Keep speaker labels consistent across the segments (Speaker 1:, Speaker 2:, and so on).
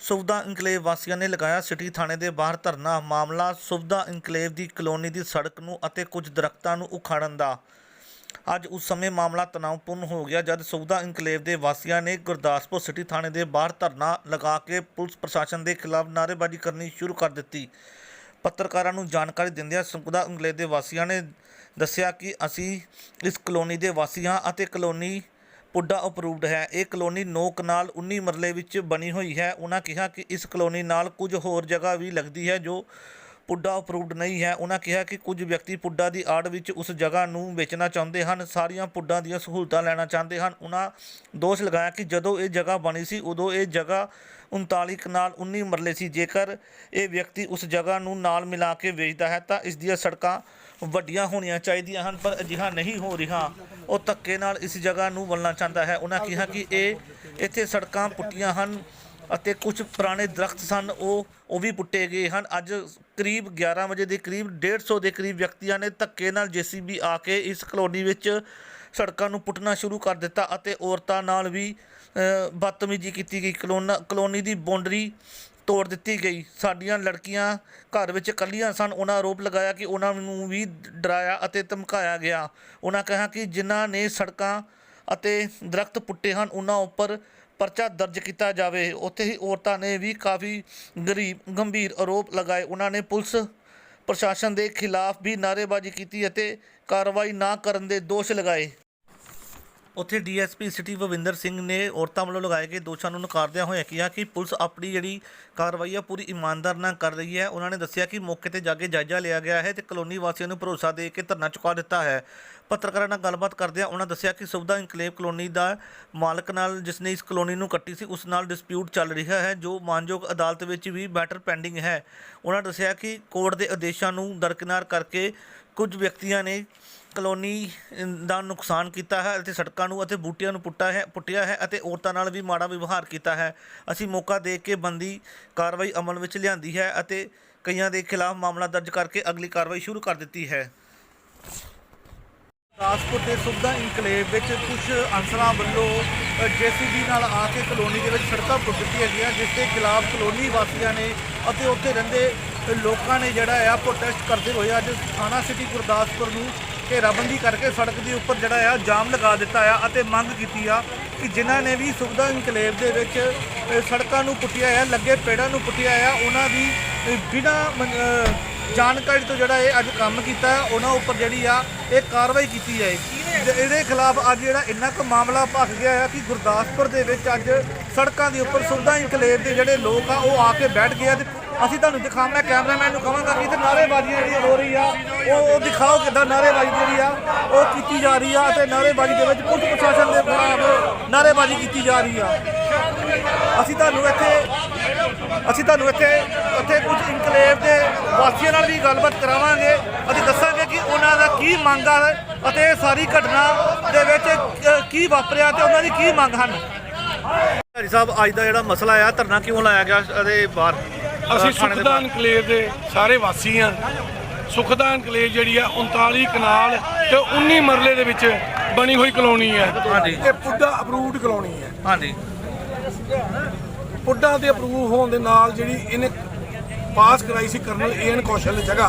Speaker 1: ਸੁਵਿਧਾ ਇਨਕਲੇਵ ਵਾਸੀਆਂ ਨੇ ਲਗਾਇਆ ਸਿਟੀ ਥਾਣੇ ਦੇ ਬਾਹਰ ਧਰਨਾ। ਮਾਮਲਾ ਸੁਵਿਧਾ ਇਨਕਲੇਵ ਦੀ ਕਲੋਨੀ ਦੀ ਸੜਕ ਨੂੰ ਅਤੇ ਕੁਝ ਦਰਖਤਾਂ ਨੂੰ ਉਖਾੜਨ ਦਾ। ਅੱਜ ਉਸ ਸਮੇਂ ਮਾਮਲਾ ਤਣਾਅਪੂਰਨ ਹੋ ਗਿਆ ਜਦ ਸੁਵਿਧਾ ਇਨਕਲੇਵ ਦੇ ਵਾਸੀਆਂ ਨੇ ਗੁਰਦਾਸਪੁਰ ਸਿਟੀ ਥਾਣੇ ਦੇ ਬਾਹਰ ਧਰਨਾ ਲਗਾ ਕੇ ਪੁਲਿਸ ਪ੍ਰਸ਼ਾਸਨ ਦੇ ਖਿਲਾਫ ਨਾਅਰੇਬਾਜ਼ੀ ਕਰਨੀ ਸ਼ੁਰੂ ਕਰ ਦਿੱਤੀ। ਪੱਤਰਕਾਰਾਂ ਨੂੰ ਜਾਣਕਾਰੀ ਦਿੰਦਿਆਂ ਸੁਵਿਧਾ ਇਨਕਲੇਵ ਦੇ ਵਾਸੀਆਂ ਨੇ ਦੱਸਿਆ ਕਿ ਅਸੀਂ ਇਸ ਕਲੋਨੀ ਦੇ ਵਾਸੀ ਹਾਂ ਅਤੇ ਕਲੋਨੀ ਪੁੱਡਾ ਅਪਰੂਵਡ ਹੈ। ਇਹ ਕਲੋਨੀ 9 ਕਨਾਲ 19 ਮਰਲੇ ਵਿੱਚ ਬਣੀ ਹੋਈ ਹੈ। ਉਹਨਾਂ ਕਿਹਾ ਕਿ ਇਸ ਕਲੋਨੀ ਨਾਲ ਕੁਝ ਹੋਰ ਜਗ੍ਹਾ ਵੀ ਲੱਗਦੀ ਹੈ ਜੋ ਪੁੱਡਾ ਅਪਰੂਵਡ ਨਹੀਂ ਹੈ। ਉਹਨਾਂ ਕਿਹਾ ਕਿ ਕੁਝ ਵਿਅਕਤੀ ਪੁੱਡਾ ਦੀ ਆੜ ਵਿੱਚ ਉਸ ਜਗ੍ਹਾ ਨੂੰ ਵੇਚਣਾ ਚਾਹੁੰਦੇ ਹਨ। ਸਾਰੀਆਂ ਪੁੱਡਾਂ ਦੀਆਂ ਸਹੂਲਤਾਂ ਲੈਣਾ ਚਾਹੁੰਦੇ ਹਨ। ਉਹਨਾਂ ਦੋਸ਼ ਲਗਾਇਆ ਕਿ ਜਦੋਂ ਇਹ ਜਗ੍ਹਾ ਬਣੀ ਸੀ, ਉਦੋਂ ਇਹ ਜਗ੍ਹਾ 39 ਕਨਾਲ 19 ਮਰਲੇ ਸੀ। ਜੇਕਰ ਇਹ ਵਿਅਕਤੀ ਉਸ ਜਗ੍ਹਾ ਨੂੰ ਨਾਲ ਮਿਲਾ ਕੇ ਵੇਚਦਾ ਹੈ ਤਾਂ ਇਸ ਦੀਆਂ ਸੜਕਾਂ ਵੱਡੀਆਂ ਹੋਣੀਆਂ ਚਾਹੀਦੀਆਂ ਹਨ, ਪਰ ਅਜਿਹਾ ਨਹੀਂ ਹੋ ਰਿਹਾ। ਉਹ ਧੱਕੇ ਨਾਲ ਇਸ ਜਗ੍ਹਾ ਨੂੰ ਵਲਣਾ ਚਾਹੁੰਦਾ ਹੈ। ਉਹਨਾਂ ਕਿਹਾ ਕਿ ਇਹ ਇੱਥੇ ਸੜਕਾਂ ਪੁੱਟੀਆਂ ਹਨ ਅਤੇ ਕੁਝ ਪੁਰਾਣੇ ਦਰਖਤ ਸਨ, ਉਹ ਉਹ ਵੀ ਪੁੱਟੇ ਗਏ ਹਨ। ਅੱਜ ਕਰੀਬ 11 ਵਜੇ ਦੇ ਕਰੀਬ 150 ਦੇ ਕਰੀਬ ਵਿਅਕਤੀਆਂ ਨੇ ਧੱਕੇ ਨਾਲ ਜੀਸੀਬੀ ਆ ਕੇ ਇਸ ਕਲੋਨੀ ਵਿੱਚ ਸੜਕਾਂ ਨੂੰ ਪੁੱਟਣਾ ਸ਼ੁਰੂ ਕਰ ਦਿੱਤਾ ਅਤੇ ਔਰਤਾਂ ਨਾਲ ਵੀ ਬਦਤਮੀਜ਼ੀ ਕੀਤੀ ਗਈ। ਕਲੋਨਾ ਕਲੋਨੀ ਦੀ ਬਾਉਂਡਰੀ ਤੋੜ ਦਿੱਤੀ ਗਈ। ਸਾਡੀਆਂ ਲੜਕੀਆਂ ਘਰ ਵਿੱਚ ਇਕੱਲੀਆਂ ਸਨ। ਉਹਨਾਂ ਆਰੋਪ ਲਗਾਇਆ ਕਿ ਉਹਨਾਂ ਨੂੰ ਵੀ ਡਰਾਇਆ ਅਤੇ ਧਮਕਾਇਆ ਗਿਆ। ਉਹਨਾਂ ਕਿਹਾ ਕਿ ਜਿਨ੍ਹਾਂ ਨੇ ਸੜਕਾਂ ਅਤੇ ਦਰਖਤ ਪੁੱਟੇ ਹਨ, ਉਹਨਾਂ ਉੱਪਰ ਪਰਚਾ ਦਰਜ ਕੀਤਾ ਜਾਵੇ। ਉੱਥੇ ਹੀ ਔਰਤਾਂ ਨੇ ਵੀ ਕਾਫੀ ਗਰੀਬ, ਗੰਭੀਰ ਆਰੋਪ ਲਗਾਏ। ਉਹਨਾਂ ਨੇ ਪੁਲਿਸ ਪ੍ਰਸ਼ਾਸਨ ਦੇ ਖਿਲਾਫ ਵੀ ਨਾਅਰੇਬਾਜ਼ੀ ਕੀਤੀ ਅਤੇ ਕਾਰਵਾਈ ਨਾ ਕਰਨ ਦੇ ਦੋਸ਼ ਲਗਾਏ। ਉੱਥੇ ਡੀਐਸਪੀ ਸਿਟੀ ਭਵਿੰਦਰ ਸਿੰਘ ਨੇ ਔਰਤਾਂ ਵੱਲੋਂ ਲਗਾਏ ਗਏ ਦੋਸ਼ਾਂ ਨੂੰ ਨਕਾਰਦਿਆਂ ਹੋਇਆ ਕਿਹਾ ਕਿ ਪੁਲਿਸ ਆਪਣੀ ਜਿਹੜੀ ਕਾਰਵਾਈ ਆ, ਪੂਰੀ ਇਮਾਨਦਾਰ ਨਾਲ ਕਰ ਰਹੀ ਹੈ। ਉਹਨਾਂ ਨੇ ਦੱਸਿਆ ਕਿ ਮੌਕੇ ਤੇ ਜਾ ਕੇ ਜਾਇਜ਼ਾ ਲਿਆ ਗਿਆ ਹੈ ਤੇ ਕਲੋਨੀ ਵਾਸੀਆਂ ਨੂੰ ਭਰੋਸਾ ਦੇ ਕੇ ਧਰਨਾ ਚੁਕਾ ਦਿੱਤਾ ਹੈ। ਪੱਤਰਕਾਰਾਂ ਨਾਲ ਗੱਲਬਾਤ ਕਰਦਿਆਂ ਉਹਨਾਂ ਦੱਸਿਆ ਕਿ ਸੁਵਿਧਾ ਇਨਕਲੇਵ ਕਲੋਨੀ ਦਾ ਮਾਲਕ ਨਾਲ ਜਿਸ ਨੇ ਇਸ ਕਲੋਨੀ ਨੂੰ ਕੱਟੀ ਸੀ, ਉਸ ਨਾਲ ਡਿਸਪਿਊਟ ਚੱਲ ਰਿਹਾ ਹੈ, ਜੋ ਮਾਨਯੋਗ ਅਦਾਲਤ ਵਿੱਚ ਵੀ ਮੈਟਰ ਪੈਂਡਿੰਗ ਹੈ। ਉਹਨਾਂ ਦੱਸਿਆ ਕਿ ਕੋਰਟ ਦੇ ਆਦੇਸ਼ਾਂ ਨੂੰ ਦਰਕਿਨਾਰ ਕਰਕੇ ਕੁਝ ਵਿਅਕਤੀਆਂ ਨੇ ਕਲੋਨੀ ਦਾ ਨੁਕਸਾਨ ਕੀਤਾ ਹੈ ਅਤੇ ਸੜਕਾਂ ਨੂੰ ਅਤੇ ਬੂਟਿਆਂ ਨੂੰ ਪੁੱਟਾ ਹੈ, ਪੁੱਟਿਆ ਹੈ ਅਤੇ ਔਰਤਾਂ ਨਾਲ ਵੀ ਮਾੜਾ ਵਿਵਹਾਰ ਕੀਤਾ ਹੈ। ਅਸੀਂ ਮੌਕਾ ਦੇ ਕੇ ਬੰਦੀ ਕਾਰਵਾਈ ਅਮਲ ਵਿੱਚ ਲਿਆਂਦੀ ਹੈ ਅਤੇ ਕਈਆਂ ਦੇ ਖਿਲਾਫ ਮਾਮਲਾ ਦਰਜ ਕਰਕੇ ਅਗਲੀ ਕਾਰਵਾਈ ਸ਼ੁਰੂ ਕਰ ਦਿੱਤੀ ਹੈ। ਗੁਰਦਾਸਪੁਰ ਦੇ ਸੁਵਿਧਾ ਇਨਕਲੇਵ ਵਿੱਚ ਕੁਝ ਅਨਸਰਾਂ ਵੱਲੋਂ ਜੀਸੀਬੀ ਨਾਲ ਆ ਕੇ ਕਲੋਨੀ ਦੇ ਵਿੱਚ ਸੜਕਾਂ ਪੁੱਟ ਦਿੱਤੀਆਂ ਗਈਆਂ, ਜਿਸ ਦੇ ਖਿਲਾਫ ਕਲੋਨੀ ਵਾਸੀਆਂ ਨੇ ਅਤੇ ਉੱਥੇ ਰਹਿੰਦੇ ਲੋਕਾਂ ਨੇ ਜਿਹੜਾ ਆ ਪ੍ਰੋਟੈਸਟ ਕਰਦੇ ਹੋਏ ਅੱਜ ਥਾਣਾ ਸਿਟੀ ਗੁਰਦਾਸਪੁਰ ਨੂੰ ਘੇਰਾਬੰਦੀ ਕਰਕੇ ਸੜਕ ਦੇ ਉੱਪਰ ਜਿਹੜਾ ਆ, ਜਾਮ ਲਗਾ ਦਿੱਤਾ ਆ ਅਤੇ ਮੰਗ ਕੀਤੀ ਆ ਕਿ ਜਿਨ੍ਹਾਂ ਨੇ ਵੀ ਸੁਵਿਧਾ ਇਨਕਲੇਵ ਦੇ ਵਿੱਚ ਸੜਕਾਂ ਨੂੰ ਪੁੱਟਿਆ ਆ, ਲੱਗੇ ਪੇੜਾਂ ਨੂੰ ਪੁੱਟਿਆ ਆ, ਉਹਨਾਂ ਦੀ ਬਿਨਾਂ ਜਾਣਕਾਰੀ ਤੋਂ ਜਿਹੜਾ ਇਹ ਅੱਜ ਕੰਮ ਕੀਤਾ, ਉਹਨਾਂ ਉੱਪਰ ਜਿਹੜੀ ਆ, ਇਹ ਕਾਰਵਾਈ ਕੀਤੀ ਜਾਏ। ਇਹਦੇ ਖਿਲਾਫ ਅੱਜ ਜਿਹੜਾ ਇੰਨਾ ਕੁ ਮਾਮਲਾ ਭਖ ਗਿਆ ਹੈ ਕਿ ਗੁਰਦਾਸਪੁਰ ਦੇ ਵਿੱਚ ਅੱਜ ਸੜਕਾਂ ਦੇ ਉੱਪਰ ਸੁਵਿਧਾ ਇਨਕਲੇਵ ਦੇ ਜਿਹੜੇ ਲੋਕ ਆ, ਉਹ ਆ ਕੇ ਬੈਠ ਗਏ ਆ ਤੇ ਅਸੀਂ ਤੁਹਾਨੂੰ ਦਿਖਾਵਾਂ ਮੈਂ ਕੈਮਰਾਮੈਨ ਨੂੰ ਕਹਾਂਗਾ ਕਿ ਇੱਥੇ ਨਾਅਰੇਬਾਜ਼ੀਆਂ ਜਿਹੜੀ ਹੋ ਰਹੀ ਆ, ਉਹ ਉਹ ਦਿਖਾਓ ਕਿੱਦਾਂ ਨਾਅਰੇਬਾਜ਼ੀ ਜਿਹੜੀ ਆ, ਉਹ ਕੀਤੀ ਜਾ ਰਹੀ ਆ ਤੇ ਨਾਅਰੇਬਾਜ਼ੀ ਦੇ ਵਿੱਚ ਪੁਲਿਸ ਪ੍ਰਸ਼ਾਸਨ ਦੇ ਖਿਲਾਫ ਨਾਅਰੇਬਾਜ਼ੀ ਕੀਤੀ ਜਾ ਰਹੀ ਆ। ਅਸੀਂ ਤੁਹਾਨੂੰ ਇੱਥੇ, ਅਸੀਂ ਤੁਹਾਨੂੰ ਇੱਥੇ ਇੱਥੇ ਕੁਝ ਇਨਕਲੇਵ ਦੇ ਵਾਸੀਆਂ ਨਾਲ ਵੀ ਗੱਲਬਾਤ ਕਰਾਵਾਂਗੇ। ਅਸੀਂ ਦੱਸਾਂਗੇ ਕਿ ਉਹਨਾਂ ਦਾ ਕੀ ਮੰਗ ਆ ਅਤੇ ਸਾਰੀ ਘਟਨਾ ਦੇ ਵਿੱਚ ਕੀ ਵਾਪਰਿਆ ਤੇ ਉਹਨਾਂ ਦੀ ਕੀ ਮੰਗ ਹਨ। ਹਰੀ ਸਾਹਿਬ, ਅੱਜ ਦਾ ਜਿਹੜਾ ਮਸਲਾ ਆ, ਧਰਨਾ ਕਿਉਂ ਲਾਇਆ ਗਿਆ ਅਤੇ ਬਾਹਰ?
Speaker 2: ਅਸੀਂ ਸੁਖਦਾਨ? ਇਨਕਲੇਵ ਦੇ ਸਾਰੇ ਵਾਸੀ ਆ ਸੁਖਦਾਨ ਇਨਕਲੇਵ ਜਿਹੜੀ ਆ 39 ਕਨਾਲ ਤੇ 19 ਮਰਲੇ ਦੇ ਵਿੱਚ ਬਣੀ ਹੋਈ ਕਲੋਨੀ ਹੈ।
Speaker 1: ਹਾਂਜੀ।
Speaker 2: ਇਹ ਪੁੱਡਾ ਅਪਰੂਵਡ ਕਲੋਨੀ ਹੈ।
Speaker 1: ਹਾਂਜੀ।
Speaker 2: ਪੁੱਡਾ ਦੇ ਅਪਰੂਵ ਹੋਣ ਦੇ ਨਾਲ ਜਿਹੜੀ ਇਹਨੇ ਪਾਸ ਕਰਾਈ ਸੀ ਕਰਨਲ ਏਨ ਕੌਸ਼ਲ ਦੀ ਜਗ੍ਹਾ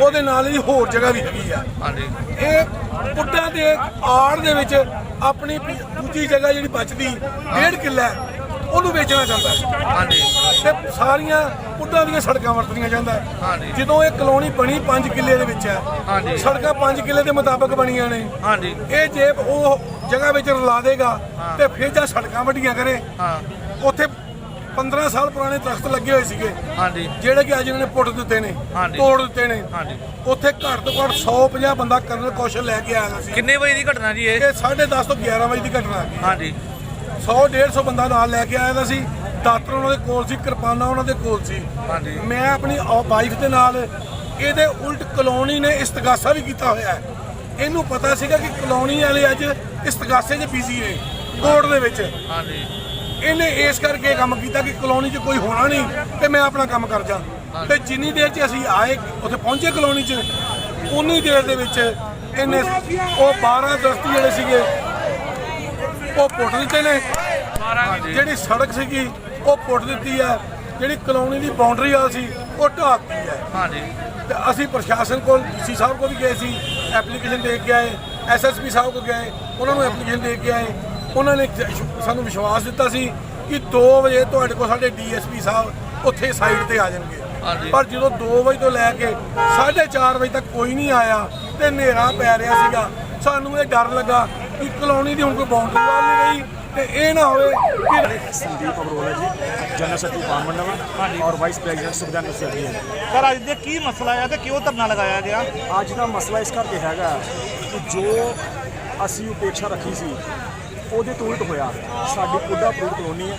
Speaker 2: ਉਹਦੇ ਨਾਲ ਹੀ ਹੋਰ ਜਗ੍ਹਾ ਵੀ ਹੈਗੀ ਆ।
Speaker 1: ਹਾਂਜੀ।
Speaker 2: ਇਹ ਪੁੱਡਾ ਦੇ ਆੜ ਦੇ ਵਿੱਚ ਆਪਣੀ ਦੂਜੀ ਜਗ੍ਹਾ ਜਿਹੜੀ ਬਚਦੀ ਡੇਢ ਕਿੱਲਾ ਉਹਨੂੰ ਵੇਚਣਾ ਚਾਹੁੰਦਾ ਹੈ।
Speaker 1: ਹਾਂਜੀ।
Speaker 2: ਤੇ ਸਾਰੀਆਂ ਪੁੱਡਾਂ ਦੀਆਂ ਸੜਕਾਂ ਵਰਤਣੀਆਂ ਹੈ।
Speaker 1: ਹਾਂਜੀ।
Speaker 2: ਜਦੋਂ ਇਹ ਕਲੋਨੀ ਬਣੀ 5 ਕਿੱਲੇ ਦੇ ਵਿੱਚ ਹੈ
Speaker 1: ਹਾਂਜੀ।
Speaker 2: ਸੜਕਾਂ 5 ਕਿੱਲੇ ਦੇ ਮੁਤਾਬਕ ਬਣੀਆਂ ਨੇ।
Speaker 1: ਹਾਂਜੀ।
Speaker 2: ਇਹ ਜੇ ਉਹ ਜਗ੍ਹਾ ਵਿੱਚ ਰਲਾ ਦੇਗਾ ਤੇ ਫਿਰ ਜਾਂ ਸੜਕਾਂ ਵੱਡੀਆਂ ਕਰੇ।
Speaker 1: ਹਾਂ।
Speaker 2: ਉੱਥੇ 15 ਸਾਲ ਪੁਰਾਣੇ ਦਰਖਤ ਲੱਗੇ ਹੋਏ ਸੀਗੇ।
Speaker 1: ਹਾਂਜੀ।
Speaker 2: ਜਿਹੜੇ ਕਿ ਅੱਜ ਇਹਨਾਂ ਨੇ ਪੁੱਟ ਦਿੱਤੇ ਨੇ
Speaker 1: ਹਾਂਜੀ।
Speaker 2: ਤੋੜ ਦਿੱਤੇ ਨੇ।
Speaker 1: ਹਾਂਜੀ।
Speaker 2: ਉੱਥੇ ਘੱਟ ਤੋਂ ਘੱਟ 150 ਬੰਦਾ ਕਰਨਲ ਕੌਸ਼ਲ ਲੈ ਕੇ ਆਇਆ ਸੀ।
Speaker 1: ਕਿੰਨੇ ਵਜੇ ਦੀ ਘਟਨਾ ਜੀ ਇਹ?
Speaker 2: ਇਹ 10:30 ਤੋਂ 11 ਵਜੇ ਦੀ ਘਟਨਾ ਹੈ।
Speaker 1: ਹਾਂਜੀ।
Speaker 2: 100 150 ਬੰਦਾ ਨਾਲ ਲੈ ਕੇ ਆਇਆ ਦਾ ਸੀ। ਦਾਤਰ ਉਹਨਾਂ ਦੇ ਕੋਲ ਸੀ ਕਿਰਪਾਨਾਂ ਉਹਨਾਂ ਦੇ ਕੋਲ ਸੀ।
Speaker 1: ਹਾਂਜੀ।
Speaker 2: ਮੈਂ ਆਪਣੀ ਵਾਈਫ ਦੇ ਨਾਲ ਇਹਦੇ ਉਲਟ ਕਲੋਨੀ ਨੇ ਇਸਤਗਾਸਾ ਵੀ ਕੀਤਾ ਹੋਇਆ ਹੈ। ਇਹਨੂੰ ਪਤਾ ਸੀਗਾ ਕਿ ਕਲੋਨੀ ਵਾਲੇ ਅੱਜ ਇਸਤਗਾਸੇ 'ਚ ਬਿਜ਼ੀ ਨੇ ਕੋਰਟ ਦੇ ਵਿੱਚ।
Speaker 1: ਹਾਂਜੀ।
Speaker 2: ਇਹਨੇ ਇਸ ਕਰਕੇ ਕੰਮ ਕੀਤਾ ਕਿ ਕਲੋਨੀ 'ਚ ਕੋਈ ਹੋਣਾ ਨਹੀਂ ਤੇ ਮੈਂ ਆਪਣਾ ਕੰਮ ਕਰ ਜਾ। ਤੇ ਜਿੰਨੀ ਦੇਰ 'ਚ ਅਸੀਂ ਆਏ ਉੱਥੇ ਪਹੁੰਚੇ ਕਲੋਨੀ 'ਚ ਉਨੀ ਦੇਰ ਦੇ ਵਿੱਚ ਇਹਨੇ ਉਹ 12 ਦਰਖਤ ਜਿਹੜੇ ਸੀਗੇ ਉਹ ਪੁੱਟ ਦਿੱਤੇ ਨੇ। ਜਿਹੜੀ ਸੜਕ ਸੀਗੀ ਉਹ ਪੁੱਟ ਦਿੱਤੀ ਹੈ। ਜਿਹੜੀ ਕਲੋਨੀ ਦੀ ਬਾਉਂਡਰੀ ਆ ਸੀ ਉਹ ਢਾਹਤੀ ਹੈ।
Speaker 1: ਹਾਂਜੀ।
Speaker 2: ਤੇ ਅਸੀਂ ਪ੍ਰਸ਼ਾਸਨ ਕੋਲ ਡੀਸੀ ਸਾਹਿਬ ਕੋਲ ਵੀ ਗਏ ਸੀ ਐਪਲੀਕੇਸ਼ਨ ਦੇ ਕੇ ਆਏ ਐਸਐਸਪੀ ਸਾਹਿਬ ਕੋਲ ਗਏ ਉਹਨਾਂ ਨੂੰ ਐਪਲੀਕੇਸ਼ਨ ਦੇ ਕੇ ਆਏ। ਉਹਨਾਂ ਨੇ ਸਾਨੂੰ ਵਿਸ਼ਵਾਸ ਦਿੱਤਾ ਸੀ ਕਿ 2 ਵਜੇ ਤੁਹਾਡੇ ਕੋਲ ਸਾਡੇ ਡੀਐਸਪੀ ਸਾਹਿਬ ਉੱਥੇ ਸਾਈਡ ਤੇ ਆ ਜਾਣਗੇ। ਪਰ ਜਦੋਂ 2 ਵਜੇ ਤੋਂ ਲੈ ਕੇ 4:30 ਵਜੇ ਤੱਕ ਕੋਈ ਨਹੀਂ ਆਇਆ ਤੇ ਹਨੇਰਾ ਪੈ ਰਿਹਾ ਸੀਗਾ ਸਾਨੂੰ ਇਹ ਡਰ ਲੱਗਾ ਕਿ ਕਲੋਨੀ ਦੀ ਹੁਣ ਕੋਈ ਬਾਉਂਡਰੀ ਵਾਲ ਨਹੀਂ ਰਹੀ ਤੇ ਇਹ ਨਾ ਹੋਵੇ ਕਿ
Speaker 3: ਸੰਦੀਪ ਅਗਰੋਲ ਹੈ ਜੀ ਜਨਰਲ ਸੈਕਟਰੀ ਪਾਨ ਮੰਡਲ ਔਰ ਵਾਈਸ ਪ੍ਰੈਜ਼ੀਡੈਂਟ ਸੁਖਦੇਵ ਸਿੰਘ ਹੈ
Speaker 1: ਸਰ ਅੱਜ ਦੇ ਕੀ ਮਸਲਾ ਹੈ ਤੇ ਕਿਉਂ ਧਰਨਾ ਲਗਾਇਆ ਗਿਆ?
Speaker 3: ਅੱਜ ਦਾ ਮਸਲਾ ਇਸ ਕਰਕੇ ਹੈਗਾ ਕਿ ਜੋ ਅਸੀਂ ਉਪੇક્ષਾ ਰੱਖੀ ਸੀ ਉਹਦੇ ਤੋਂ ਉਲਟ ਹੋਇਆ। ਸਾਡੀ ਕੁੱਡਾ ਪੂਰ ਕਲੋਨੀ ਹੈ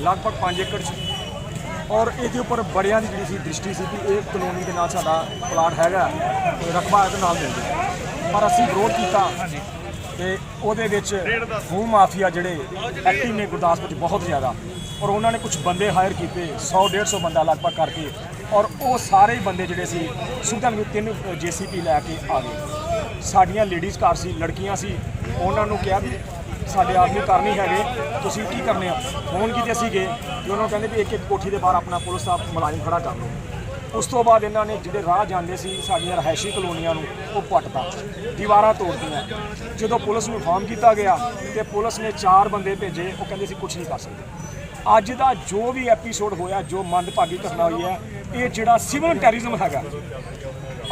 Speaker 3: ਲਗਭਗ 5 ਏਕੜ ਚ ਔਰ ਇਹਦੇ ਉੱਪਰ ਬੜਿਆਂ ਦੀ ਜਿਹੜੀ ਸੀ ਦ੍ਰਿਸ਼ਟੀ ਸੀ ਕਿ ਇਹ ਕਲੋਨੀ ਦੇ ਨਾਲ ਸਾਡਾ ਪਲਾਟ ਹੈਗਾ ਤੇ ਰਕਬਾ ਇਹਦੇ ਨਾਲ ਮਿਲ ਜੇ ਪਰ ਅਸੀਂ ਵਿਰੋਧ ਕੀਤਾ ਤੇ ਉਹਦੇ ਵਿੱਚ ਭੂ ਮਾਫੀਆ ਜਿਹੜੇ ਐਕਟਿਵ ਨੇ ਗੁਰਦਾਸਪੁਰ 'ਚ ਬਹੁਤ ਜ਼ਿਆਦਾ। ਔਰ ਉਹਨਾਂ ਨੇ ਕੁਝ ਬੰਦੇ ਹਾਇਰ ਕੀਤੇ 100 150 ਬੰਦਾ ਲਗਭਗ ਕਰਕੇ। ਔਰ ਉਹ ਸਾਰੇ ਹੀ ਬੰਦੇ ਜਿਹੜੇ ਸੀ ਸੁਵਿਧਾ ਨੂੰ ਤਿੰਨ ਜੀਸੀਪੀ ਲੈ ਕੇ ਆ ਗਏ। ਸਾਡੀਆਂ ਲੇਡੀਜ਼ ਘਰ ਸੀ, ਲੜਕੀਆਂ ਸੀ। ਉਹਨਾਂ ਨੂੰ ਕਿਹਾ ਵੀ ਸਾਡੇ ਆਦਮੀ ਕਰ ਨਹੀਂ ਹੈਗੇ, ਤੁਸੀਂ ਕੀ ਕਰਨੇ ਆ? ਫੋਨ ਕੀਤੇ ਅਸੀਂ ਗਏ ਕਿ ਉਹਨਾਂ ਨੂੰ ਕਹਿੰਦੇ ਵੀ ਇੱਕ ਇੱਕ ਕੋਠੀ ਦੇ ਬਾਹਰ ਆਪਣਾ ਪੁਲਿਸ ਦਾ ਮੁਲਾਜ਼ਮ ਖੜਾ ਕਰ ਲਓ। ਉਸ ਤੋਂ ਬਾਅਦ ਇਹਨਾਂ ਨੇ ਜਿਹੜੇ ਰਾਹ ਜਾਂਦੇ ਸੀ ਸਾਡੀਆਂ ਰਹਾਇਸ਼ੀ ਕਲੋਨੀਆਂ ਨੂੰ, ਉਹ ਪੱਟਤਾ, ਦੀਵਾਰਾਂ ਤੋੜਦੀਆਂ ਜਦੋਂ ਪੁਲਿਸ ਨੂੰ ਇਨਫਾਰਮ ਕੀਤਾ ਗਿਆ ਤੇ ਪੁਲਿਸ ਨੇ ਚਾਰ ਬੰਦੇ ਭੇਜੇ, ਉਹ ਕਹਿੰਦੇ ਸੀ ਕੁਝ ਨਹੀਂ ਕਰ ਸਕਦੇ। ਅੱਜ ਦਾ ਜੋ ਵੀ ਐਪੀਸੋਡ ਹੋਇਆ, ਜੋ ਮੰਦਭਾਗੀ ਘਟਨਾ ਹੋਈ ਹੈ, ਇਹ ਜਿਹੜਾ ਸਿਵਲ ਟੈਰਰਿਜ਼ਮ ਹੈਗਾ,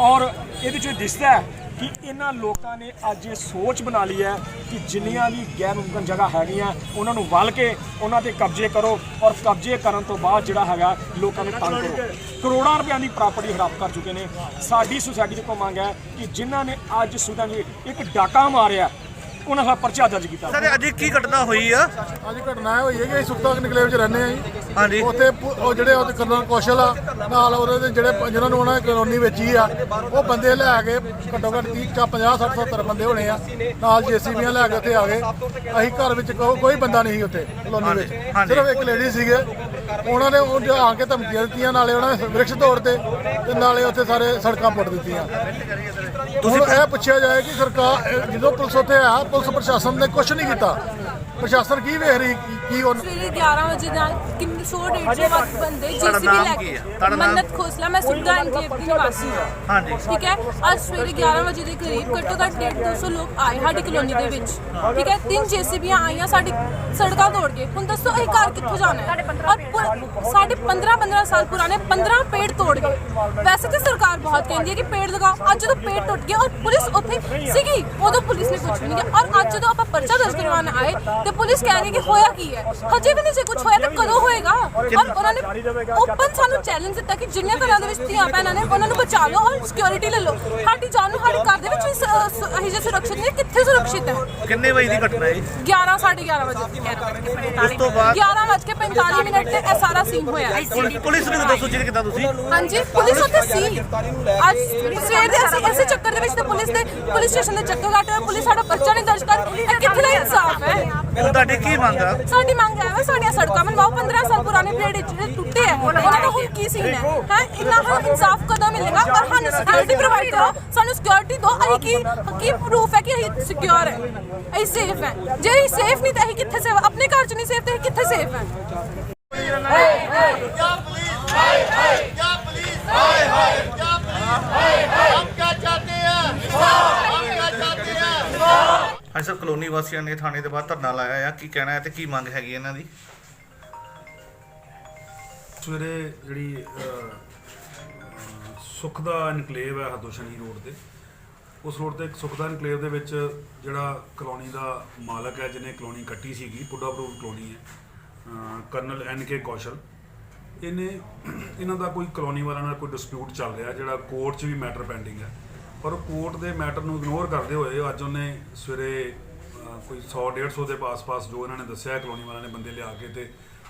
Speaker 3: ਔਰ ਇਹਦੇ ਚ ਦਿਸਦਾ ਹੈ ਕਿ ਇਹਨਾਂ ਲੋਕਾਂ ਨੇ ਅੱਜ ਇਹ ਸੋਚ ਬਣਾ ਲਈ ਹੈ ਕਿ ਜਿੰਨੀਆਂ ਵੀ ਗੈਰ ਮੁਮਕਨ ਜਗ੍ਹਾ ਹੈਗੀਆਂ, ਉਹਨਾਂ ਨੂੰ ਵੱਲ ਕੇ ਉਹਨਾਂ ਤੇ ਕਬਜ਼ੇ ਕਰੋ ਔਰ ਕਬਜ਼ੇ ਕਰਨ ਤੋਂ ਬਾਅਦ ਜਿਹੜਾ ਹੈਗਾ ਲੋਕਾਂ ਨੂੰ ਤੰਗ ਕਰੋ। ਕਰੋੜਾਂ ਰੁਪਈਆਂ ਦੀ ਪ੍ਰਾਪਰਟੀ ਹੜਪ ਕਰ ਚੁੱਕੇ ਨੇ। ਸਾਡੀ ਸੁਸਾਇਟੀ ਦੀ ਕੋ ਮੰਗ ਹੈ ਕਿ ਜਿਨ੍ਹਾਂ ਨੇ ਅੱਜ ਸੁਦਾਂ ਦੀ ਇੱਕ ਡਾਕਾ ਮਾਰਿਆ ਉਹਨਾਂ ਦਾ ਪਰਚਾ ਦਰਜ ਕੀਤਾ।
Speaker 1: ਸਰ ਅੱਜ ਕੀ ਘਟਨਾ ਹੋਈ ਆ?
Speaker 4: ਅੱਜ ਘਟਨਾ ਇਹ ਹੋਈ ਹੈ ਕਿ ਸੁਖਤਾ ਨਿਕਲੇਵ ਚ ਰਹਿੰਦੇ ਆ ਜੀ।
Speaker 1: ਹਾਂਜੀ।
Speaker 4: ਉੱਥੇ ਪੁ- ਉਹ ਜਿਹੜੇ ਉਹਦੇ ਕਰਨਲ ਕੌਸ਼ਲ ਆ ਨਾਲ ਉਹਦੇ ਦੇ ਜਿਹੜੇ ਪ- ਜਿਹਨਾਂ ਨੂੰ ਉਹਨਾਂ ਨੇ ਕਲੋਨੀ ਵੇਚੀ ਆ ਉਹ ਬੰਦੇ ਲੈ ਕੇ ਘੱਟੋ ਘੱਟ 30 ਚਾ 50 60 70 ਬੰਦੇ ਹੋਣੇ ਆ। ਨਾਲ ਜੀਸੀਬੀਆਂ ਲੈ ਕੇ ਉੱਥੇ ਆ ਗਏ। ਅਸੀਂ ਘਰ ਵਿੱਚ ਕੋ- ਕੋਈ ਬੰਦਾ ਨਹੀਂ ਸੀ ਉੱਥੇ ਕਲੋਨੀ ਵਿੱਚ।
Speaker 1: ਹਾਂਜੀ।
Speaker 4: ਸਿਰਫ ਇੱਕ ਲੇਡੀ ਸੀਗੇ। ਉਹਨਾਂ ਨੇ ਉਹ ਆ ਕੇ ਧਮਕੀਆਂ ਦਿੱਤੀਆਂ, ਨਾਲੇ ਉਹਨਾਂ ਨੇ ਵਿਰਕਸ਼ ਤੋੜਤੇ ਤੇ ਨਾਲੇ ਉੱਥੇ ਸਾਰੇ ਸੜਕਾਂ ਪੁੱਟ ਦਿੱਤੀਆਂ। ਹੁਣ ਇਹ ਪੁੱਛਿਆ ਜਾਏ ਕਿ ਸਰਕਾਰ ਜਦੋਂ ਪੁਲਿਸ ਉੱਥੇ ਆ ਪੁਲਿਸ ਪ੍ਰਸ਼ਾਸਨ ਨੇ ਕੁਝ ਨਹੀਂ ਕੀਤਾ। ਪ੍ਰਸ਼ਾਸਨ ਕੀ ਵੇਖ ਰਹੀ, ਕੀ- ਕੀ ਉਹ
Speaker 5: ਸਵੇਰੇ 11 ਵਜੇ ਨਾਲ 100 150 ਵੱਧ ਬੰਦੇ
Speaker 1: ਤੁਹਾਡਾ
Speaker 5: ਜੀਸੀਬੀ
Speaker 1: ਨਾਮ
Speaker 5: ਲੈ
Speaker 1: ਕੀ
Speaker 5: ਕੇ
Speaker 1: ਹੈ? ਤੁਹਾਡਾ ਨਾਮ?
Speaker 5: ਮੰਨਤ ਖੋਸਲਾ ਮੈਂ ਸੁੱਧਾ ਐਨਕਲੇਵ ਦੀ ਨਿਵਾਸੀ ਹਾਂ।
Speaker 1: ਹਾਂਜੀ।
Speaker 5: ਠੀਕ ਹੈ? ਅੱਜ ਸਵੇਰੇ 11 ਵਜੇ ਦੇ ਕਰੀਬ ਘੱਟੋ ਘੱਟ 150 ਲੋਕ ਆਏ ਸਾਡੀ ਕਲੋਨੀ ਦੇ ਵਿੱਚ। ਠੀਕ ਹੈ? ਤਿੰਨ ਜੀਸੀਬੀਆਂ ਆਈਆਂ ਸਾਡੀ ਸੜਕਾਂ ਤੋੜ ਕੇ। ਹੁਣ ਦੱਸੋ ਅਸੀਂ ਘਰ ਕਿੱਥੋਂ ਜਾਣਾ ਹੈ? ਔਰ ਪੁ- ਸਾਡੇ 15 15 ਸਾਲ ਪੁਰਾਣੇ 15 ਪੇੜ ਤੋੜ ਗਏ। ਵੈਸੇ ਤੇ ਸਰਕਾਰ ਬਹੁਤ ਕਹਿੰਦੀ ਹੈ ਕਿ ਪੇੜ ਲਗਾਓ। ਅੱਜ ਜਦੋਂ ਪੇੜ ਟੁੱਟ ਗਿਆ ਔਰ ਪੁਲਿਸ ਉੱਥੇ ਸੀਗੀ ਉਦੋਂ ਪੁਲਿਸ ਨੇ ਕੁਝ ਵੀ ਨਹੀਂ ਕੀਤਾ ਔਰ ਅੱਜ ਜਦੋਂ ਆਪਾਂ ਪਰਚਾ ਦਰਜ ਕਰਵਾਉਣ ਆਏ ਤੇ ਪੁਲਿਸ ਕਹਿ ਰਹੀ ਹੈ ਕਿ ਹੋਇਆ ਕੀ ਹੈ? ਹਜੇ ਵੀ ਨਹੀਂ ਜੇ ਕੁਝ ਹੋਇਆ ਤਾਂ ਕਦੋਂ ਹੋਏਗਾ? ਔਰ ਉਹਨਾਂ ਨੇ ਓਪਨ ਸਾਨੂੰ ਚੈਲੰਜ ਦਿੱਤਾ ਕਿ ਜਿੰਨੇ ਘਰਾਂ ਦੇ ਵਿੱਚ ਧੀਆਂ ਭੈਣਾਂ ਨੇ ਉਹਨਾਂ ਨੂੰ ਬਚਾ ਲਓ ਔਰ ਸਿਕਿਉਰਿਟੀ ਲੈ ਲਓ। ਸਾਡੀ ਜਾਨ ਨੂੰ ਸਾਡੇ ਘਰ ਦੇ ਵਿੱਚ ਵੀ ਸ- ਸ- ਜੇ ਸੁਰੱਖਿਅਤ ਨਹੀਂ ਕਿੱਥੇ ਸੁਰੱਖਿਅਤ ਹੈ?
Speaker 1: ਕਿੰਨੇ ਵਜੇ ਦੀ ਘਟਨਾ ਹੈ ਜੀ?
Speaker 5: 11 11:30 ਵਜੇ
Speaker 1: ਉਸ ਤੋਂ ਬਾਅਦ?
Speaker 5: 11 ਵੱਜ ਕੇ 45 ਮਿੰਟ ਤੇ ਇਹ ਸਾਰਾ ਸੀਨ ਹੋਇਆ।
Speaker 1: ਪੁਲਿਸ ਪੁਲਿਸ ਨੂੰ ਕਦੋਂ ਸੂਚਿਤ ਕੀਤਾ ਤੁਸੀਂ?
Speaker 5: ਹਾਂਜੀ ਪੁਲਿਸ ਉੱਥੇ ਸੀ ਅੱਜ ਸਵੇਰ ਦੇ ਅਸੀਂ ਇਸੇ ਚੱਕਰ ਦੇ ਵਿੱਚ ਤੇ ਪੁਲਿਸ ਦੇ ਪੁਲਿਸ ਸਟੇਸ਼ਨ ਦੇ ਚੱਕਰ ਕੱਟ ਹੋਇਆ ਪੁਲਿਸ ਸਾਡਾ ਪਰਚਾ ਨਹੀਂ ਦਰਜ ਕਰ ਇਹ ਕਿੱਥੇ ਦਾ ਇਨਸਾਫ ਹੈ?
Speaker 1: ਹੁਣ ਤੁਹਾਡੀ ਕੀ ਮੰਗ ਆ?
Speaker 5: ਸਾਡੀ ਮੰਗ ਹੈ ਵਾ ਸਾਡੀਆਂ ਸੜਕਾਂ ਬਣਵਾਓ 15 ਸਾਲ ਪੁਰਾਣੇ ਪਲੇਟ ਜਿਹੜੇ ਟੁੱਟੇ ਹੈ ਉਹਨਾਂ ਦਾ ਹੁਣ ਕੀ ਸੀਨ ਹੈ? ਹੈ? ਇੰਨਾ ਸਾਨੂੰ ਇਨਸਾਫ ਕਦੋਂ ਮਿਲੇਗਾ? ਔਰ ਸਾਨੂੰ ਸਿਕਿਉਰਿਟੀ ਪ੍ਰੋਵਾਈਡ ਕਰੋ। ਸਾਨੂੰ ਸਿਕਿਉਰਿਟੀ ਦਿਓ। ਅਸੀਂ ਕੀ ਕੀ ਪ੍ਰੂਫ ਹੈ ਕਿ ਅਸੀਂ ਸਿਕਿਉਰ ਹੈ? ਅਸੀਂ ਸੇਫ ਹੈ। ਜੇ ਅਸੀਂ ਸੇਫ ਨਹੀਂ ਤਾਂ ਅਸੀਂ ਕਿੱਥੇ ਸੇਫ ਆਪਣੇ ਘਰ ਚ ਨਹੀਂ ਸੇਫ ਤੇ ਅਸੀਂ ਕਿੱਥੇ ਸੇਫ ਹੈ?
Speaker 1: ਹਾਏ ਸਰ ਕਲੋਨੀ ਵਾਸੀਆਂ ਨੇ ਥਾਣੇ ਦੇ ਬਾਹਰ ਧਰਨਾ ਲਾਇਆ ਆ। ਕੀ ਕਹਿਣਾ ਹੈ ਤੇ ਕੀ ਮੰਗ ਹੈਗੀ ਇਹਨਾਂ ਦੀ?
Speaker 6: ਸਵੇਰੇ ਜਿਹੜੀ ਸੁਖਦਾ ਇਨਕਲੇਵ ਹੈ ਹਦੋਸ਼ਨੀ ਰੋਡ ਤੇ। ਉਸ ਰੋਡ ਤੇ ਇੱਕ ਸੁਖਦਾ ਇਨਕਲੇਵ ਦੇ ਵਿੱਚ ਜਿਹੜਾ ਕਲੋਨੀ ਦਾ ਮਾਲਕ ਹੈ, ਜਿਹਨੇ ਕਲੋਨੀ ਕੱਟੀ ਸੀਗੀ ਪੁੱਡਾ ਪ੍ਰੂਫ ਕਲੋਨੀ ਹੈ ਕਰਨਲ ਐਨ ਕੇ ਕੌਸ਼ਲ। ਇਹਨੇ ਇਹਨਾਂ ਦਾ ਕੋਈ ਕਲੋਨੀ ਵਾਲਿਆਂ ਨਾਲ ਕੋਈ ਡਿਸਪਿਊਟ ਚੱਲ ਰਿਹਾ ਜਿਹੜਾ ਕੋਰਟ 'ਚ ਵੀ ਮੈਟਰ ਪੈਂਡਿੰਗ ਹੈ। ਪਰ ਉਹ ਕੋਰਟ ਦੇ ਮੈਟਰ ਨੂੰ ਇਗਨੋਰ ਕਰਦੇ ਹੋਏ ਅੱਜ ਉਹਨੇ ਸਵੇਰੇ ਅਹ, ਕੋਈ 100 150 ਦੇ ਆਸ ਪਾਸ ਜੋ ਇਹਨਾਂ ਨੇ ਦੱਸਿਆ ਕਲੋਨੀ ਵਾਲਿਆਂ ਨੇ ਬੰਦੇ ਲਿਆ ਕੇ ਤੇ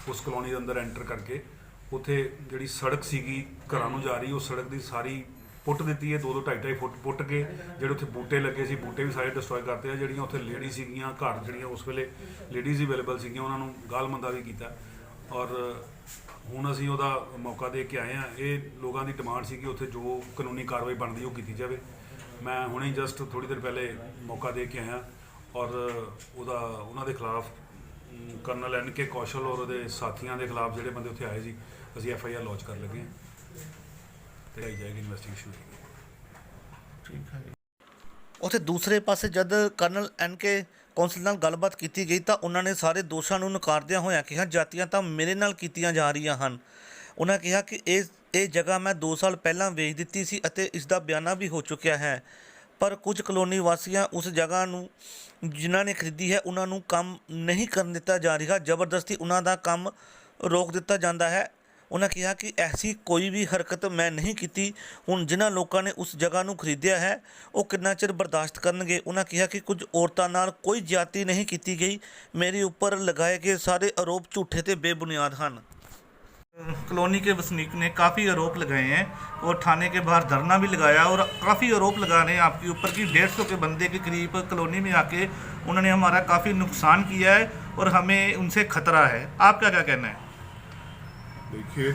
Speaker 6: ਉਸ ਕਲੋਨੀ ਦੇ ਅੰਦਰ ਐਂਟਰ ਕਰਕੇ ਉੱਥੇ ਜਿਹੜੀ ਸੜਕ ਸੀਗੀ ਘਰਾਂ ਨੂੰ ਜਾ ਰਹੀ ਉਹ ਸੜਕ ਦੀ ਸਾਰੀ ਪੁੱਟ ਦਿੱਤੀ ਹੈ 2-2 2.5 ਫੁੱਟ ਪੁੱਟ ਕੇ ਜਿਹੜੇ ਉੱਥੇ ਬੂਟੇ ਲੱਗੇ ਸੀ ਬੂਟੇ ਵੀ ਸਾਰੇ ਡਿਸਟਰੋਏ ਕਰਤੇ ਆ ਜਿਹੜੀਆਂ ਉੱਥੇ ਲੇਡੀ ਸੀਗੀਆਂ ਘਰ ਜਿਹੜੀਆਂ ਉਸ ਵੇਲੇ ਲੇਡੀਜ਼ ਅਵੇਲੇਬਲ ਸੀਗੀਆਂ ਉਹਨਾਂ ਨੂੰ ਗਾਲਮੰਦਾ ਵੀ ਕੀਤਾ। ਔਰ ਹੁਣ ਅਸੀਂ ਉਹਦਾ ਮੌਕਾ ਦੇ ਕੇ ਆਏ ਆ ਇਹ ਲੋਕਾਂ ਦੀ ਡਿਮਾਂਡ ਸੀ ਕਿ ਉੱਥੇ ਜੋ ਕਾਨੂੰਨੀ ਕਾਰਵਾਈ ਬਣਦੀ, ਉਹ ਕੀਤੀ ਜਾਵੇ। ਮੈਂ ਹੁਣੇ ਜਸਟ ਥੋੜੀ ਦੇਰ ਪਹਿਲੇ ਮੌਕਾ ਦੇ ਕੇ ਆਇਆ ਔਰ ਉਹਦਾ, ਉਹਨਾਂ ਦੇ ਖਿਲਾਫ ਕਰਨਲ ਐਨ ਕੇ ਕੌਸ਼ਲ ਔਰ ਉਹਦੇ ਸਾਥੀਆਂ ਦੇ ਖਿਲਾਫ ਜਿਹੜੇ ਬੰਦੇ ਉੱਥੇ ਆਏ ਸੀ, ਅਸੀਂ ਐਫ ਆਈ ਆਰ ਲੌਂਚ ਕਰ ਲੱਗੇ ਹਾਂ ਤੇ ਆਈ ਜਾਏਗੀ ਇਨਵੈਸਟੀਗੇਸ਼ਨ ਠੀਕ ਹੈ
Speaker 1: ਉੱਥੇ ਦੂਸਰੇ ਪਾਸੇ ਜਦ ਕਰਨਲ ਐਨਕੇ ਕੌਂਸਲ ਨਾਲ ਗੱਲਬਾਤ ਕੀਤੀ ਗਈ ਤਾਂ ਉਹਨਾਂ ਨੇ ਸਾਰੇ ਦੋਸ਼ਾਂ ਨੂੰ ਨਕਾਰਦਿਆਂ ਹੋਇਆਂ ਕਿਹਾ, ਜਾਤੀਆਂ ਤਾਂ ਮੇਰੇ ਨਾਲ ਕੀਤੀਆਂ ਜਾ ਰਹੀਆਂ ਹਨ। ਉਹਨਾਂ ਕਿਹਾ ਕਿ ਇਹ ਇਹ ਜਗ੍ਹਾ ਮੈਂ 2 ਸਾਲ ਪਹਿਲਾਂ ਵੇਚ ਦਿੱਤੀ ਸੀ ਅਤੇ ਇਸ ਦਾ ਬਿਆਨਾ ਵੀ ਹੋ ਚੁੱਕਿਆ ਹੈ। ਪਰ ਕੁਝ ਕਲੋਨੀ ਵਾਸੀਆਂ ਉਸ ਜਗ੍ਹਾ ਨੂੰ, ਜਿਨ੍ਹਾਂ ਨੇ ਖਰੀਦੀ ਹੈ, ਉਹਨਾਂ ਨੂੰ ਕੰਮ ਨਹੀਂ ਕਰਨ ਦਿੱਤਾ ਜਾ ਰਿਹਾ। ਜ਼ਬਰਦਸਤੀ ਉਹਨਾਂ ਦਾ ਕੰਮ ਰੋਕ ਦਿੱਤਾ ਜਾਂਦਾ ਹੈ। ਉਹਨਾਂ ਕਿਹਾ ਕਿ ਐਸੀ ਕੋਈ ਵੀ ਹਰਕਤ ਮੈਂ ਨਹੀਂ ਕੀਤੀ ਹੁਣ ਜਿਨ੍ਹਾਂ ਲੋਕਾਂ ਨੇ ਉਸ ਜਗ੍ਹਾ ਨੂੰ ਖਰੀਦਿਆ ਹੈ ਉਹ ਕਿੰਨਾ ਚਿਰ ਬਰਦਾਸ਼ਤ ਕਰਨਗੇ ਉਹਨਾਂ ਕਿਹਾ ਕਿ ਕੁਝ ਔਰਤਾਂ ਨਾਲ ਕੋਈ ਜ਼ਿਆਦਤੀ ਨਹੀਂ ਕੀਤੀ ਗਈ ਮੇਰੇ ਉੱਪਰ ਲਗਾਏ ਗਏ ਸਾਰੇ ਆਰੋਪ ਝੂਠੇ ਤੇ ਬੇਬੁਨਿਆਦ ਹਨ कॉलोनी के वसनीक ने काफ़ी आरोप लगाए हैं और थाने के बाहर धरना भी लगाया और काफ़ी आरोप लगा रहे हैं आपके ऊपर कि डेढ़ सौ के बंदे के करीब कॉलोनी में आके उन्होंने हमारा काफ़ी नुकसान किया है और हमें उनसे खतरा है आपका क्या कहना है
Speaker 7: देखिए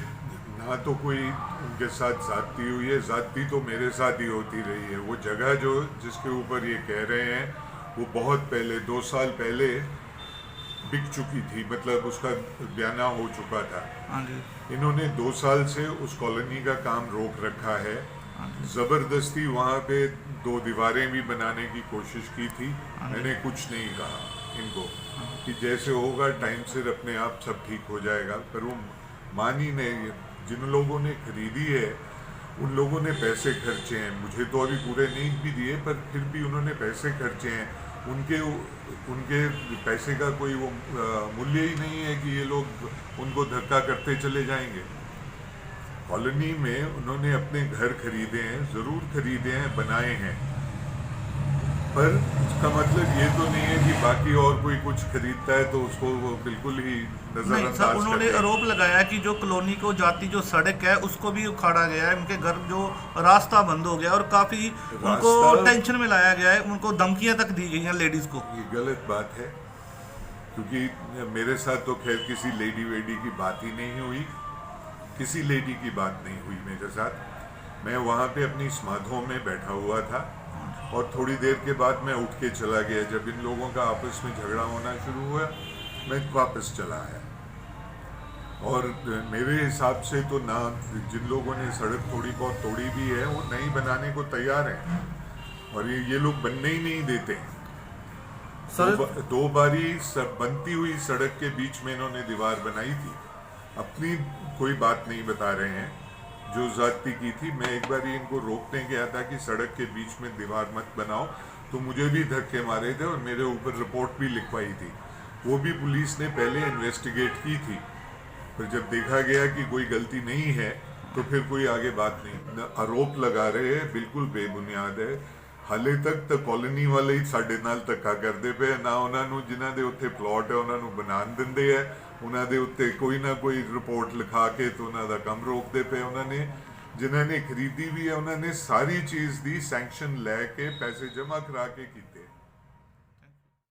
Speaker 7: ना तो कोई उनके साथ जाती हुई है जाती तो मेरे साथ ही होती रही है। वो जगह जो जिसके ऊपर ये कह रहे हैं वो बहुत पहले दो साल पहले बिक चुकी थी मतलब उसका बयाना हो चुका था।
Speaker 1: हाँ
Speaker 7: इन्होंने दो साल से उस कॉलोनी का काम रोक रखा है। ज़बरदस्ती वहाँ पे दो दीवारें भी बनाने की कोशिश की थी। मैंने कुछ नहीं कहा इनको कि जैसे होगा टाइम से अपने आप सब ठीक हो जाएगा पर वो मान नहीं, जिन लोगों ने खरीदी है, उन लोगों ने पैसे खर्चे हैं। मुझे तो अभी पूरे नहीं भी दिए, पर फिर भी उन्होंने पैसे खर्चे हैं। उनके उनके पैसे का कोई वो मूल्य ही नहीं है कि ये लोग उनको धक्का करते चले जाएँगे। कॉलोनी में उन्होंने अपने घर खरीदे हैं, ज़रूर खरीदे हैं, बनाए हैं। पर इसका मतलब ये तो नहीं है कि बाकी और कोई कुछ खरीदता है तो उसको वो बिल्कुल ही नज़रअंदाज
Speaker 1: उन्होंने आरोप लगाया कि जो कॉलोनी को जाती जो सड़क है उसको भी उखाड़ा गया है उनके घर जो रास्ता बंद हो गया और काफ़ी उनको टेंशन में लाया गया है उनको धमकियाँ तक दी गई हैं लेडीज़ को।
Speaker 7: ये गलत बात है क्योंकि मेरे साथ तो खैर किसी लेडी वेडी की बात ही नहीं हुई किसी लेडी की बात नहीं हुई मेरे साथ। मैं वहाँ पे अपनी समाधों में बैठा हुआ था और थोड़ी देर के बाद मैं उठ के चला गया। जब इन लोगों का आपस में झगड़ा होना शुरू हुआ मैं वापस चला आया। और मेरे हिसाब से तो ना जिन लोगों ने सड़क थोड़ी बहुत तोड़ी भी है वो नहीं बनाने को तैयार हैं। और ये ये लोग बनने ही नहीं देते।
Speaker 1: सर-
Speaker 7: दो, बा- दो बारी सब बनती हुई सड़क के बीच में इन्होंने दीवार बनाई थी। अपनी कोई बात नहीं बता रहे हैं। जो जाती की थी मैं एक बार इनको रोकने गया था कि सड़क के बीच में दीवार मत बनाओ तो मुझे भी धक्के मारे थे और मेरे ऊपर रिपोर्ट भी लिखवाई थी वो भी पुलिस ने पहले इन्वेस्टिगेट की थी पर जब देखा गया कि कोई गलती नहीं है तो फिर कोई आगे बात नहीं न- आरोप लगा रहे हैं ਬਿਲਕੁਲ ਬੇਬੁਨਿਆਦ ਹੈ ਹਾਲੇ ਤੱਕ ਤਾਂ ਕਾਲੋਨੀ ਵਾਲੇ ਹੀ ਸਾਡੇ ਨਾਲ ਧੱਕਾ ਕਰਦੇ ਪਏ ਨਾ ਉਹਨਾਂ ਨੂੰ ਜਿਨ੍ਹਾਂ ਦੇ ਉੱਤੇ ਪਲਾਟ ਹੈ ਉਹਨਾਂ ਨੂੰ ਬਣਾਉਣ ਦਿੰਦੇ ਆ ਉਹਨਾਂ ਦੇ ਉੱਤੇ ਕੋਈ ਨਾ ਕੋਈ ਰਿਪੋਰਟ ਲਿਖਾ ਕੇ ਤੇ ਉਹਨਾਂ ਦਾ ਕੰਮ ਰੋਕਦੇ ਪਏ ਉਹਨਾਂ ਨੇ। ਜਿਨ੍ਹਾਂ ਨੇ ਖਰੀਦੀ ਵੀ ਹੈ, ਉਹਨਾਂ ਨੇ ਸਾਰੀ ਚੀਜ਼ ਦੀ ਸੈਂਕਸ਼ਨ ਲੈ ਕੇ ਪੈਸੇ ਜਮ੍ਹਾਂ ਕਰਾ ਕੇ ਕੀਤੀ।